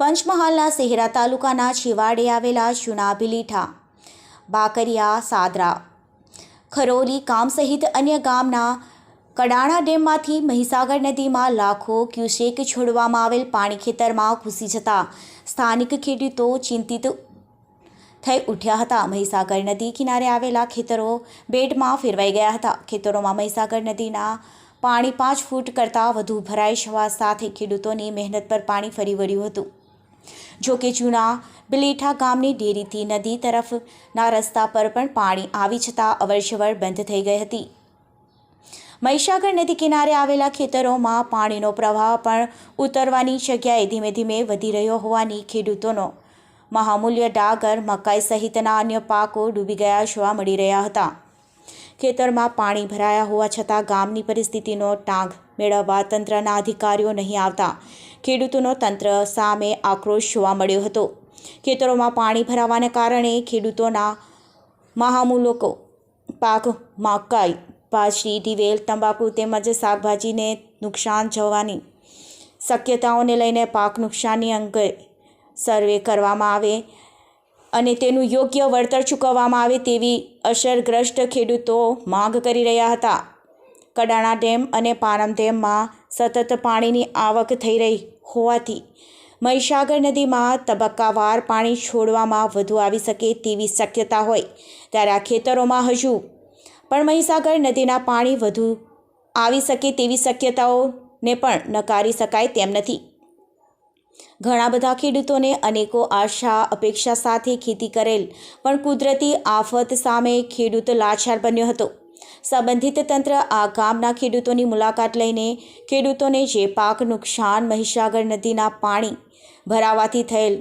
પંચમહાલના સેહરા તાલુકાના છેવાડે આવેલા જૂના બિલીઠા બાકરિયા, સાદરા, ખરોલી કામ સહિત અન્ય ગામના કડાણા ડેમમાંથી મહીસાગર નદીમાં લાખો ક્યુસેક છોડવામાં આવેલ પાણી ખેતરમાં ઘૂસી જતા સ્થાનિક ખેડૂતો ચિંતિત થઈ ઉઠ્યા હતા. મહીસાગર નદી કિનારે આવેલા ખેતરો બેટમાં ફેરવાઈ ગયા હતા. ખેતરોમાં મહીસાગર નદીના પાણી પાંચ ફૂટ કરતાં વધુ ભરાઈ જવા સાથે ખેડૂતોની મહેનત પર પાણી ફરી વળ્યું હતું. જો કે જૂના બિલેઠા ગામની ડેરીથી નદી તરફના રસ્તા પર પણ પાણી આવી જતાં અવરજવર બંધ થઈ ગઈ હતી. મહીસાગર નદી કિનારે આવેલા ખેતરોમાં પાણીનો પ્રવાહ પણ ઉતરવાની જગ્યાએ ધીમે ધીમે વધી રહ્યો હોવાની ખેડૂતોનો મહામૂલ્ય ડાગર મકાઈ સહિતના અન્ય પાકો ડૂબી ગયા જોવા મળી રહ્યા હતા. ખેતરમાં પાણી ભરાયા હોવા છતાં ગામની પરિસ્થિતિનો ટાંગ મેળવવા તંત્રના અધિકારીઓ નહીં આવતા. ખેડૂતોનો તંત્ર સામે આક્રોશ જોવા મળ્યો હતો. ખેતરોમાં પાણી ભરાવાને કારણે ખેડૂતોના મહામૂલોકો પાક મકાઈ, બાજરી, દિવેલ, તંબાકુ તેમજ શાકભાજીને નુકસાન જવાની શક્યતાઓને લઈને પાક નુકસાનની અંગે સર્વે કરવામાં આવે અને તેનું યોગ્ય વળતર ચૂકવવામાં આવે તેવી અસરગ્રસ્ત ખેડૂતો માંગ કરી રહ્યા હતા. કડાણા ડેમ અને પાનમ ડેમમાં સતત પાણીની આવક થઈ રહી હોવાથી મહીસાગર નદીમાં તબક્કાવાર પાણી છોડવામાં વધુ આવી શકે તેવી શક્યતા હોય. ત્યારે આ ખેતરોમાં હજુ પણ મહીસાગર નદીના પાણી વધુ આવી શકે તેવી શક્યતાઓને પણ નકારી શકાય તેમ નથી. ઘણા બધા ખેડૂતોને અનેકો આશા, અપેક્ષા સાથે ખેતી કરેલ પણ કુદરતી આફત સામે ખેડૂત લાચાર બન્યો હતો. સંબંધિત તંત્ર આ ગામના ખેડૂતોની મુલાકાત લઈને ખેડૂતોને જે પાક નુકસાન મહીસાગર નદીના પાણી ભરાવાથી થયેલ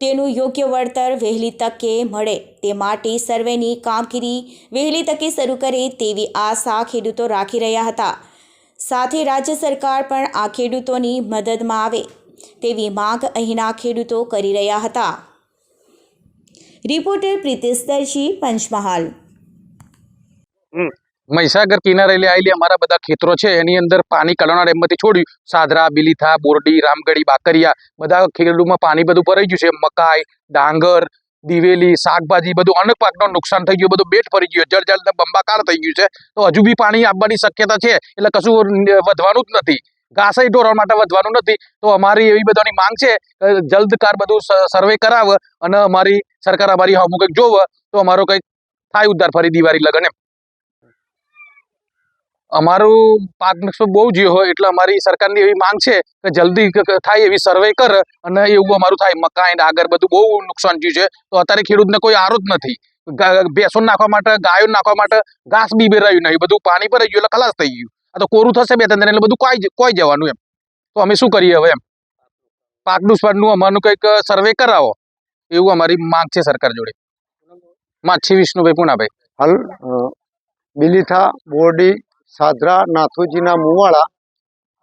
તેનું યોગ્ય વળતર વહેલી તકે મળે તે માટે સર્વેની કામગીરી વહેલી તકે શરૂ કરે તેવી આશા ખેડૂતો રાખી રહ્યા હતા સાથે રાજ્ય સરકાર પણ આ ખેડૂતોની મદદમાં આવે તેવી માંગ અહીંના ખેડૂતો કરી રહ્યા હતા રિપોર્ટર પ્રિતેશ દરજી, પંચમહાલ. મહીસાગર કિનારે આવેલી અમારા બધા ખેતરો છે, એની અંદર પાણી કલોણા ડેમમાંથી છોડ્યું. સાદરા, બિલીથા, બોરડી, રામગઢી, બાકરિયા, બધા ખેડૂતમાં પાણી બધું ભરાઈ ગયું છે. મકાઈ, ડાંગર, દિવેલી, શાકભાજી બધું અનેક પાકનું નુકસાન થઈ ગયું, બધું બેટ ફરી ગયું, જળ જળ બંબાકાર થઈ ગયું છે. તો હજુ બી પાણી આપવાની શક્યતા છે, એટલે કશું વધવાનું જ નથી. ઘાસઈ ઢોરણ માટે વધવાનું નથી. તો અમારી એવી બધાની માંગ છે, કે જલ્દ કાર બધું સર્વે કરાવે અને અમારી સરકાર અમારી અમુક જોવે, તો અમારો કંઈક થાય ઉદ્ધાર, ફરી દિવાળી લગન એમ. અમારું પાક નુકસાન બહુ જ હોય, એટલે અમારી સરકારની એવી માંગ છે કે જલ્દી થાય એવી સર્વે કર અને એવું અમારું થાય. મકાઈ ડાગર બધું બહુ નુકસાન થયું છે. તો અત્યારે ખેડૂતને કોઈ આરો નથી. ભેંસો નાખવા માટે, ગાયો નાખવા માટે ઘાસ બી બેરાયું નહીં. બધું પાણી ભરાઈ ગયું એટલે ખલાસ થઈ ગયું. આ તો કોરું થશે બે ત્રણ એટલે બધું કોઈ કોઈ જવાનું એમ. તો અમે શું કરીએ હવે એમ? પાક નુકસાનનું અમારું કંઈક સર્વે કરાવો. એવું અમારી માંગ છે સરકાર જોડે. માછી વિષ્ણુભાઈ પૂનાભાઈ હાલ બિલીથા, બોરડી સાદરા નાથુજીના મુવાડા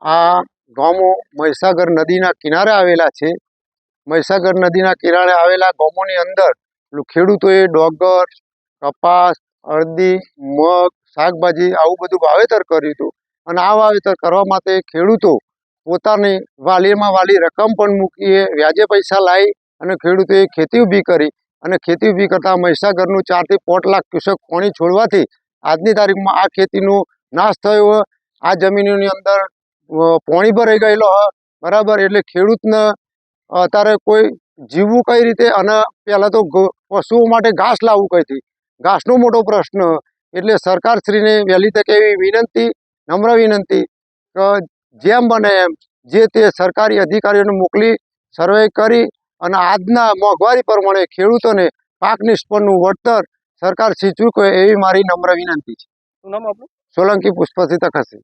આ ગામો મહીસાગર નદીના કિનારે આવેલા છે. મહીસાગર નદીના કિનારે આવેલા ગામોની અંદર ખેડૂતોએ ડોગર, કપાસ અડદી મગ, શાકભાજી આવું બધું વાવેતર કર્યું હતું. અને આ વાવેતર કરવા માટે ખેડૂતો પોતાની વાલીમાં વાલી રકમ પણ મૂકીએ, વ્યાજે પૈસા લાવી અને ખેડૂતોએ ખેતી ઊભી કરી. અને ખેતી ઊભી કરતાં મહીસાગરનું ચારથી પાંચ લાખ ક્યુસેક પાણી છોડવાથી આજની તારીખમાં આ ખેતીનો નાશ થયો આ જમીનની અંદર પાણી ભરાઈ ગયેલો હોય, બરાબર? એટલે ખેડૂતને અત્યારે કોઈ જીવવું કઈ રીતે? અને પહેલાં તો પશુઓ માટે ઘાસ લાવવું કઈથી ઘાસનો મોટો પ્રશ્ન. એટલે સરકારશ્રીને વહેલી તકે એવી વિનંતી, નમ્ર વિનંતી કે જેમ બને એમ, જે તે સરકારી અધિકારીઓને મોકલી, સર્વે કરી અને આજના મોંઘવારી પ્રમાણે ખેડૂતોને પાક નિષ્ફળનું વળતર સરકાર કહે એવી મારી નમ્ર વિનંતી છે. શું નામ આપણું સોલંકી પુષ્પસિંહ તખસી